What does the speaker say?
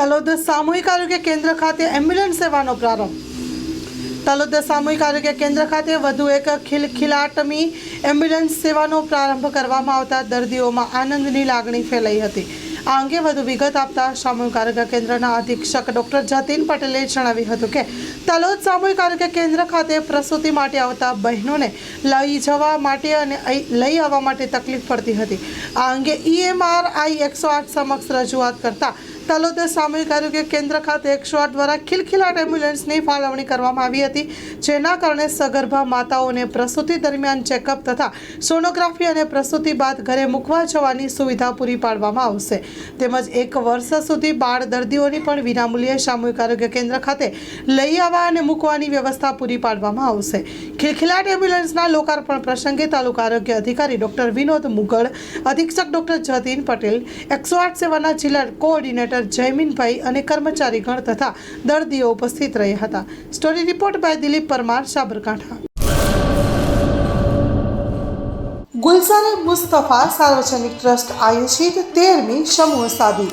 તલોદ સામૂહિક આરોગ્ય કેન્દ્ર ખાતે એમ્બ્યુલન્સ સેવાનો પ્રારંભ. તલોદ સામૂહિક આરોગ્ય કેન્દ્ર ખાતે વધુ એક ખિલખિલાટમી એમ્બ્યુલન્સ સેવાનો પ્રારંભ કરવામાં આવતા દર્દીઓમાં આનંદની લાગણી ફેલાઈ હતી. આ અંગે વધુ વિગત આપતા સામૂહિક આરોગ્ય કેન્દ્રના અધિક્ષક ડોક્ટર જતીન પટેલે જણાવ્યું હતું કે, તલોદ સામૂહિક આરોગ્ય કેન્દ્ર ખાતે પ્રસૂતિ માટે આવતા બહેનોને લઈ જવા માટે અને લઈ આવવા માટે તકલીફ પડતી હતી. આ અંગે ઈએમઆરઆઈ એકસો આઠ સમક્ષ રજૂઆત કરતા તલોદ સામૂહિક આરોગ્ય કેન્દ્ર ખાતે એકસો આઠ દ્વારા ખિલખિલાટ એમ્બ્યુલન્સની ફાળવણી કરવામાં આવી હતી, જેના કારણે સગર્ભા માતાઓને પ્રસૂતિ દરમિયાન ચેકઅપ તથા સોનોગ્રાફી અને પ્રસૂતિ બાદ ઘરે મૂકવા જવાની સુવિધા પૂરી પાડવામાં આવશે. તેમજ એક વર્ષ સુધી બાળ દર્દીઓની પણ વિનામૂલ્યે સામૂહિક આરોગ્ય કેન્દ્ર ખાતે લઈ આવવા અને મૂકવાની વ્યવસ્થા પૂરી પાડવામાં આવશે. ખિલખિલાટ એમ્બ્યુલન્સના લોકાર્પણ પ્રસંગે તાલુકા આરોગ્ય અધિકારી ડોક્ટર વિનોદ મુગળ, અધિક્ષક ડોક્ટર જતીન પટેલ, એકસો આઠ સેવાના જિલ્લા કોઓર્ડિનેટર જયમીનભાઈ અને કર્મચારીગણ તથા દર્દીઓ ઉપસ્થિત રહ્યા હતા. Story report by Dilip Parmar, Sabarkantha. Gulzare Mustafa સાર્વજનિક ટ્રસ્ટ આયોજિત તેરમી સમૂહ સાદી.